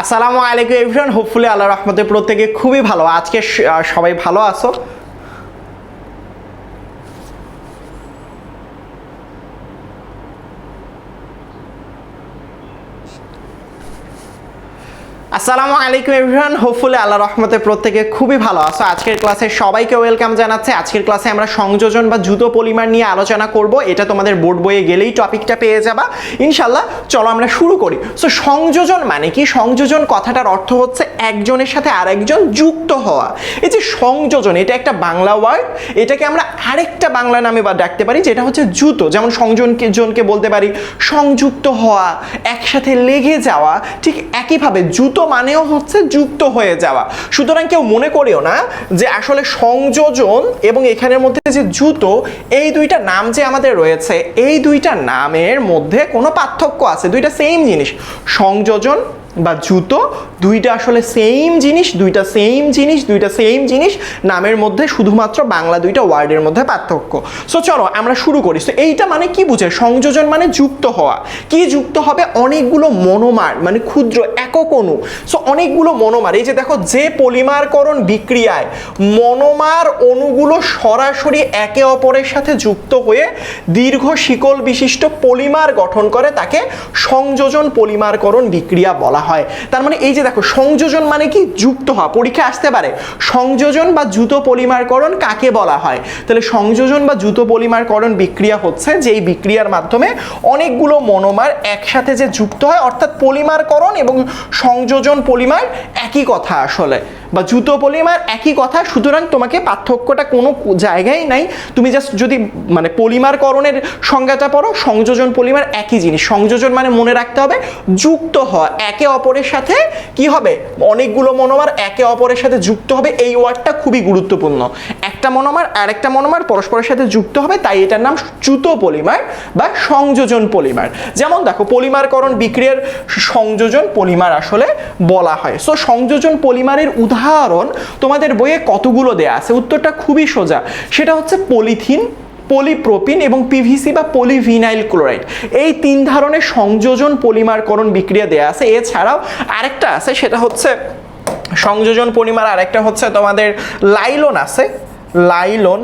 আসসালামু আলাইকুম everyone hopefully আল্লাহ রহমতে প্রত্যেকে খুবই ভালো। আজকে সবাই ভালো আছো। আসসালামু আলাইকুম এভরিওয়ান হোপফুলি আল্লাহ রহমতে প্রত্যেকে খুবই ভালো আছো। আজকের ক্লাসে সবাইকে ওয়েলকাম জানাচ্ছে। আজকের ক্লাসে আমরা সংযোজন বা জুতো পলিমার নিয়ে আলোচনা করব। এটা তোমাদের বোর্ড বইয়ে গেলেই টপিকটা পেয়ে যাবা। ইনশাল্লাহ চলো আমরা শুরু করি। সো সংযোজন মানে কি? সংযোজন কথাটার অর্থ হচ্ছে একজনের সাথে আরেকজন যুক্ত হওয়া। এই যে সংযোজন, এটা একটা বাংলা ওয়ার্ড এটাকে আমরা আরেকটা বাংলা নামে বা ডাকতে পারি, যেটা হচ্ছে জুতো। যেমন সংজনকে জনকে বলতে পারি, সংযুক্ত হওয়া, একসাথে লেগে যাওয়া, ঠিক একইভাবে জুতো মানেও হচ্ছে যুক্ত হয়ে যাওয়া। সুতরাং কেউ মনে করিও না যে আসলে সংযোজন এবং এখানের মধ্যে যে জুতো, এই দুইটা নাম যে আমাদের রয়েছে, এই দুইটা নামের মধ্যে কোনো পার্থক্য আছে। দুইটা সেম জিনিস। সংযোজন বা জুতো, দুইটা আসলে সেম জিনিস, দুইটা সেম জিনিস, দুইটা সেম জিনিস, নামের মধ্যে শুধুমাত্র বাংলা দুইটা ওয়ার্ডের মধ্যে পার্থক্য। সো চলো আমরা শুরু করি। সো এইটা মানে কি বুঝে? সংযোজন মানে যুক্ত হওয়া। কি যুক্ত হবে? অনেকগুলো মনোমার মানে ক্ষুদ্র, একক অণু। সো অনেকগুলো মনোমার। এই যে দেখো, যে পলিমারকরণ বিক্রিয়ায় মনোমার অণুগুলো সরাসরি একে অপরের সাথে যুক্ত হয়ে দীর্ঘ শিকল বিশিষ্ট পলিমার গঠন করে তাকে সংযোজন পলিমারকরণ বিক্রিয়া বলা হয়। তার মানে এই যে দেখো, সংযোজন মানে কি? যুক্ত হওয়া। পরীক্ষা আসতে পারে। সংযোজন বা জুতো পলিমারকরণ কাকে বলা হয়? তাহলে সংযোজন বা জুতো পলিমারকরণ বিক্রিয়া হচ্ছে যেই বিক্রিয়ার মাধ্যমে অনেকগুলো মনোমার একসাথে যে যুক্ত হয়, অর্থাৎ পলিমারকরণ এবং সংযোজন পলিমার একই কথা আসলে। বা জুতো পলিমার একই কথা, সুতরাং তোমাকে পার্থক্যটা কোনো জায়গায় নাই। তুমি জাস্ট যদি মানে পলিমারকরণের সংজ্ঞাটা পড়ো, সংযোজন পলিমার একই জিনিস। সংযোজন মানে মনে রাখতে হবে, যুক্ত হওয়া, একে অপরের সাথে কি হবে? অনেকগুলো মনোমার একে অপরের সাথে যুক্ত হবে, এই ওয়ার্ডটা খুবই গুরুত্বপূর্ণ। একটা মনোমার আর একটা মনোমার পরস্পরের সাথে যুক্ত হবে, তাই এটার নাম জুতো পলিমার বা সংযোজন পলিমার যেমন দেখো পলিমারকরণ বিক্রিয়ার সংযোজন পলিমার আসলে বলা হয়। সো সংযোজন পলিমারের উদাহরণ তোমাদের বইয়ে কতগুলো দেয়া আছে? উত্তরটা খুবই সোজা। সেটা হচ্ছে পলিথিন পলিপ্রোপিন এবং পিভিসি বা পলিভিনাইল ক্লোরাইড এই তিন ধরনের সংযোজন পলিমারকরণ বিক্রিয়া দেয়া আছে। এছাড়াও আরেকটা আছে, সেটা হচ্ছে সংযোজন পলিমার আরেকটা হচ্ছে তোমাদের লাইলন আছে। লাইলন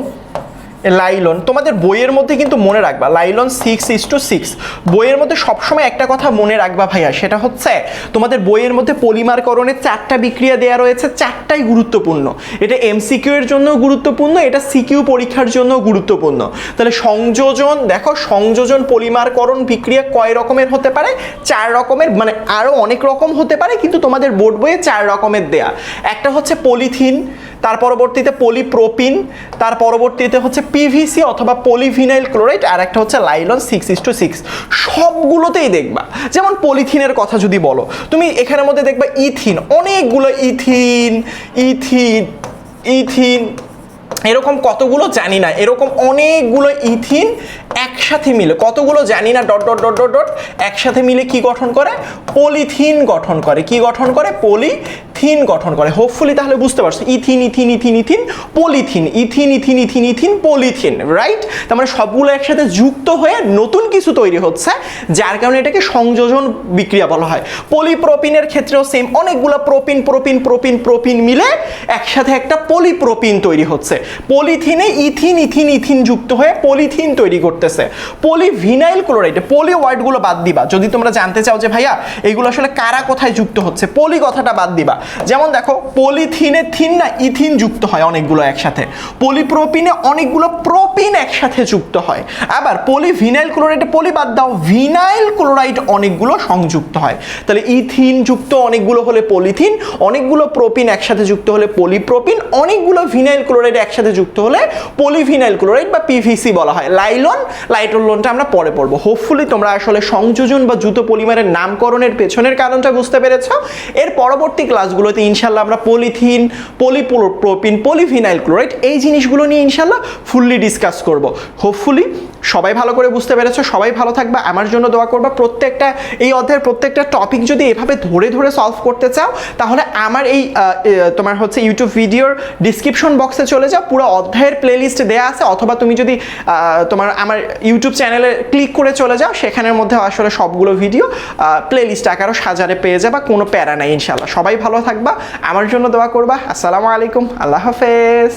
লাইলন, তোমাদের বইয়ের মধ্যে কিন্তু মনে রাখবা, nylon six is two six বইয়ের মধ্যে সবসময় একটা কথা মনে রাখবা ভাইয়া, সেটা হচ্ছে তোমাদের বইয়ের মধ্যে পলিমারকরণের চারটা বিক্রিয়া দেওয়া রয়েছে, চারটাই গুরুত্বপূর্ণ। এটা এমসিকিউ এর জন্য গুরুত্বপূর্ণ, এটা সিকিউ পরীক্ষার জন্য গুরুত্বপূর্ণ। তাহলে সংযোজন, দেখো সংযোজন, পলিমারকরণ বিক্রিয়া কয় রকমের হতে পারে? চার রকমের মানে আরও অনেক রকম হতে পারে, কিন্তু তোমাদের বোর্ড বইয়ে চার রকমের দেয়া। একটা হচ্ছে পলিথিন তার পরবর্তীতে পলিপ্রোপিন তার পরবর্তীতে হচ্ছে পিভিসি অথবা পলিভিনাইল ক্লোরাইড আর একটা হচ্ছে nylon six is two six সবগুলোতেই দেখবা। যেমন পলিথিনের কথা যদি বলো, তুমি এখানের মধ্যে দেখবা ইথিন অনেকগুলো ইথিন ইথিন ইথিন এরকম কতগুলো জানি না, এরকম অনেকগুলো ইথিন একসাথে মিলে, কতগুলো জানি না, dot dot dot dot dot, একসাথে মিলে কি গঠন করে? পলিথিন গঠন করে। কি গঠন করে? পলিথিন গঠন করে। হোপফুলি তাহলে বুঝতে পারছ, ethene ethene ethene ethene, polythene, ethene ethene ethene ethene, polythene right তার মানে সবগুলো একসাথে যুক্ত হয়ে নতুন কিছু তৈরি হচ্ছে, যার কারণে এটাকে সংযোজন বিক্রিয়া বলা হয়। পলিপ্রোপিনের ক্ষেত্রেও সেম অনেকগুলো প্রোপিন প্রোপিন প্রোপিন প্রোপিন মিলে একসাথে একটা পলিপ্রোপিন তৈরি হচ্ছে। পলিথিনে ইথিন ইথিন ইথিন যুক্ত হয়ে পলিথিন তৈরি করতেছে। পলিভিনাইল ক্লোরাইড পলি ওয়ার্ডগুলো বাদ দিবা। যদি তোমরা জানতে চাও যে ভাইয়া, এগুলো আসলে কারা কোথায় যুক্ত হচ্ছে পলি কথাটা বাদ দিবা। যেমন দেখো, পলিথিনে থিন না ইথিন যুক্ত হয় অনেকগুলো একসাথে। পলিপ্রোপিনে অনেকগুলো প্রোপিন একসাথে যুক্ত হয়। আবার পলিভিনাইল ক্লোরাইডে পলি বাদ দাও ভিনাইল ক্লোরাইড অনেকগুলো সংযুক্ত হয়। তাহলে ইথিন যুক্ত অনেকগুলো হলে পলিথিন, অনেকগুলো প্রোপিন একসাথে যুক্ত হলে পলিপ্রোপিন, অনেকগুলো ভিনাইল ক্লোরাইড একসাথে যুক্ত হলে পলিভিনাইল ক্লোরাইড বা পিভিসি বলা হয়। লাইলন লাইটোলনটা আমরা পরে পড়ব। হোপফুলি তোমরা আসলে সংযোজন বা জুতো পলিমারের নামকরণের পেছনের কারণটা বুঝতে পেরেছ। এর পরবর্তী ক্লাসগুলো ক্লাসগুলোতে ইনশাল্লাহ আমরা পলিথিন, পলিপ্রোপিন পলিফিনাইল ক্লোরাইড এই জিনিসগুলো নিয়ে ইনশাল্লাহ ফুললি ডিসকাস করব। হোপফুলি সবাই ভালো করে বুঝতে পেরেছ, সবাই ভালো থাকবে, আমার জন্য দোয়া করবা। প্রত্যেকটা, এই অধ্যায়ের প্রত্যেকটা টপিক যদি এভাবে ধরে ধরে সলভ করতে চাও, তাহলে আমার এই তোমার হচ্ছে ইউটিউব ভিডিওর ডিসক্রিপশন বক্সে চলে যাও। পুরো অধ্যায়ের প্লেলিস্ট দেওয়া আছে, অথবা তুমি যদি তোমার আমার ইউটিউব চ্যানেলে ক্লিক করে চলে যাও, সেখানের মধ্যে আসলে সবগুলো ভিডিও প্লেলিস্ট আকারও সাজারে পেয়ে যাবা, কোনো প্যারা নাই ইনশাল্লাহ। সবাই ভালো থাকবা। আমার জন্য দোয়া করবা। আসসালামু আলাইকুম। আল্লাহ হাফেজ।